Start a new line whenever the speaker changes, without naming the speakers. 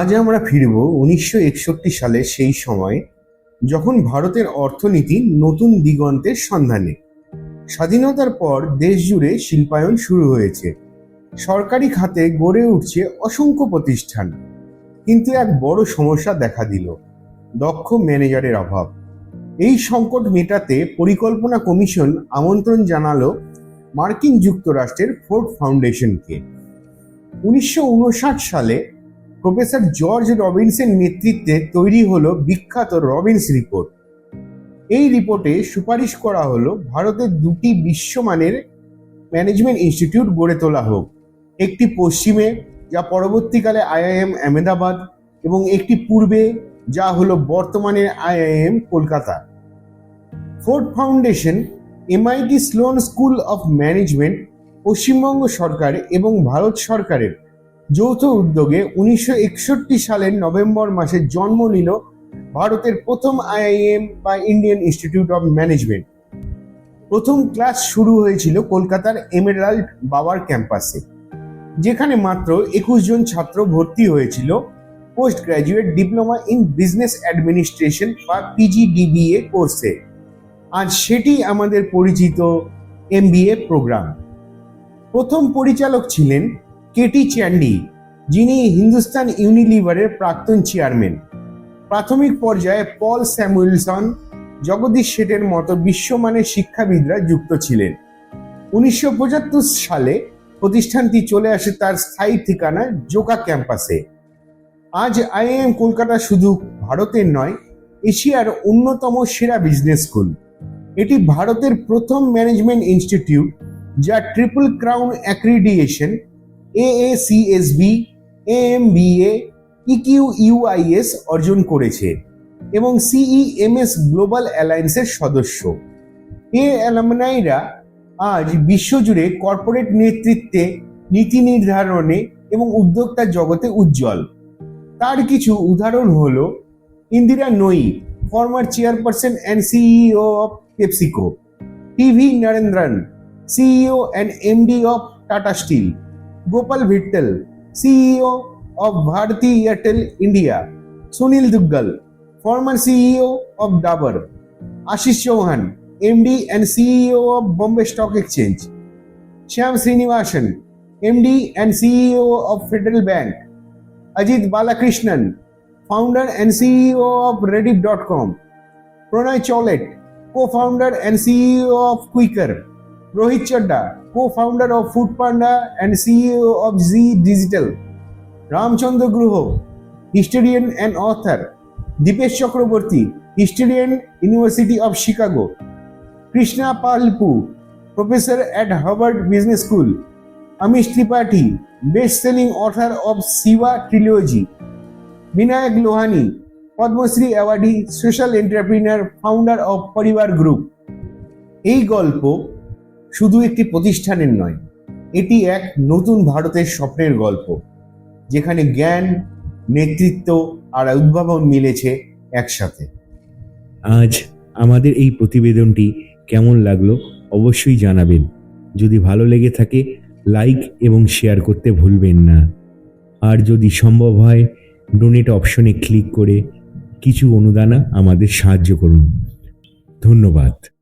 আজ আমরা ফিরব উনিশশো একষট্টি সালে সেই সময় যখন ভারতের অর্থনীতি নতুন দিগন্তের সন্ধানে। স্বাধীনতার পর দেশ জুড়ে শিল্পায়ন শুরু হয়েছে। সরকারি খাতে গড়ে উঠছে অসংখ্য প্রতিষ্ঠান। কিন্তু এক বড় সমস্যা দেখা দিল, দক্ষ ম্যানেজারের অভাব। এই সংকট মেটাতে পরিকল্পনা কমিশন আমন্ত্রণ জানালো মার্কিন যুক্তরাষ্ট্রের ফোর্ড ফাউন্ডেশনকে। উনিশশো উনষাট সালে প্রফেসর জর্জ রবিনসের নেতৃত্বে তৈরি হলো বিখ্যাত রবিনস রিপোর্ট। এই রিপোর্টে সুপারিশ করা হলো ভারতের দুটি বিশ্বমানের ম্যানেজমেন্ট ইনস্টিটিউট গড়ে তোলা হোক। একটি পশ্চিমে, যা পরবর্তীকালে আইআইএম আহমেদাবাদ, এবং একটি পূর্বে, যা হলো বর্তমানের IIM Kolkata. Ford Foundation, MIT Sloan school of management, Paschimbanga সরকার এবং ভারত সরকারের যৌথ উদ্যোগে উনিশশো একষট্টি সালের নভেম্বর মাসে জন্ম নিল ভারতের প্রথম আইআইএম বা ইন্ডিয়ান ইনস্টিটিউট অফ ম্যানেজমেন্ট। প্রথম ক্লাস শুরু হয়েছিল কলকাতার এমেরাল্ড বাবার ক্যাম্পাসে, যেখানে মাত্র একুশ জন ছাত্র ভর্তি হয়েছিল post graduate diploma in business administration বা পিজিডিবিএ কোর্সে। আজ সেটি আমাদের পরিচিত এমবিএ প্রোগ্রাম। প্রথম পরিচালক ছিলেন কেটি চ্যান্ডি, যিনি হিন্দুস্তান ইউনিলিভারের প্রাক্তন চেয়ারম্যান। প্রাথমিক পর্যায়ে পল স্যামুয়েলসন, জগদীশ শেঠের মতো বিশ্বমানের শিক্ষাবিদরা যুক্ত ছিলেন। উনিশশো পঁচাত্তর সালে প্রতিষ্ঠানটি চলে আসে তার স্থায়ী ঠিকানা জোকা ক্যাম্পাসে। আজ আইএম কলকাতা শুধু ভারতের নয়, এশিয়ার অন্যতম সেরা বিজনেস স্কুল। এটি ভারতের প্রথম ম্যানেজমেন্ট ইনস্টিটিউট, যা triple crown accreditation AACSB AMBA EQUIS অর্জন করেছে এবং সিইএমএস গ্লোবাল অ্যালায়েন্সের সদস্য। এ অ্যালামনাইরা আজ বিশ্বজুড়ে কর্পোরেট নেতৃত্বে, নীতি নির্ধারণে এবং উদ্যোক্তা জগতে উজ্জ্বল। তার কিছু উদাহরণ হল, Indra Nooyi, former chairperson and CEO of PepsiCo T V Narendran CEO and MD of Tata steel Gopal Vittal CEO of Bharti Airtel India Sunil Duggal former CEO of Dabur Ashish Chauhan MD and CEO of Bombay stock exchange Shyam Srinivasan MD and CEO of federal bank Ajit Balakrishnan founder and CEO of Reddit.com, Pranay Cholet, co-founder and CEO of Quaker, Rohit Chadda, co-founder of Food Panda and CEO of Z Digital, Ramchandra Gruho, historian and author, Dipesh Chakraborty, historian, University of Chicago, Krishna Palpu, professor at Harvard Business School, Amish Tripathi, best-selling author of Siva Trilogy, Vinayak Lohani Padmashri awardee social entrepreneur founder of Parivaar group এই গল্প শুধু একটি প্রতিষ্ঠানের নয়, এটি এক নতুন ভারতের স্বপ্নের গল্প, যেখানে জ্ঞান, নেতৃত্ব আর উদ্ভাবন মিলেছে একসাথে।
আজ আমাদের এই প্রতিবেদনটি কেমন লাগল অবশ্যই জানাবেন। যদি ভালো লেগে থাকে, লাইক এবং শেয়ার করতে ভুলবেন না। আর যদি সম্ভব হয়, ডোনেট অপশনে ক্লিক করে কিছু অনুদানা আমাদের সাহায্য করুন। ধন্যবাদ।